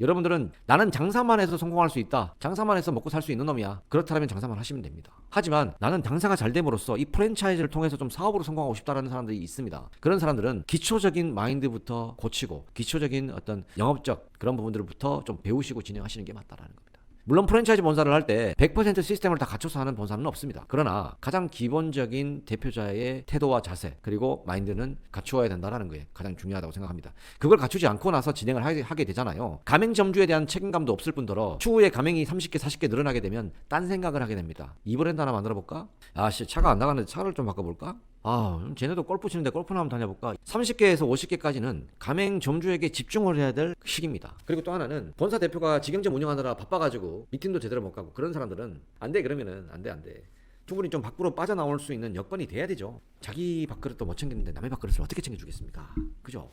여러분들은 나는 장사만 해서 성공할 수 있다. 장사만 해서 먹고 살 수 있는 놈이야. 그렇다면 장사만 하시면 됩니다. 하지만 나는 장사가 잘 됨으로써 이 프랜차이즈를 통해서 좀 사업으로 성공하고 싶다라는 사람들이 있습니다. 그런 사람들은 기초적인 마인드부터 고치고 기초적인 어떤 영업적 그런 부분들부터 좀 배우시고 진행하시는 게 맞다라는 겁니다. 물론 프랜차이즈 본사를 할 때 100% 시스템을 다 갖춰서 하는 본사는 없습니다. 그러나 가장 기본적인 대표자의 태도와 자세 그리고 마인드는 갖추어야 된다라는 거에 가장 중요하다고 생각합니다. 그걸 갖추지 않고 나서 진행을 하게, 되잖아요. 가맹점주에 대한 책임감도 없을 뿐더러 추후에 가맹이 30개, 40개 늘어나게 되면 딴 생각을 하게 됩니다. 이 브랜드 하나 만들어 볼까? 아, 씨, 차가 안 나가는데 차를 좀 바꿔볼까? 아, 쟤네도 골프 치는데 골프나 한번 다녀볼까? 30개에서 50개까지는 가맹 점주에게 집중을 해야 될 시기입니다. 그리고 또 하나는 본사 대표가 직영점 운영하느라 바빠가지 고 미팅도 제대로 못 가고 그런 사람들은 안 돼 그러면은 안 돼 안 돼. 충분히 좀 밖으로 빠져나올 수 있는 여건이 돼야 되죠. 자기 밥그릇도 못 챙기는데 남의 밥그릇을 어떻게 챙겨주겠습니까? 그죠?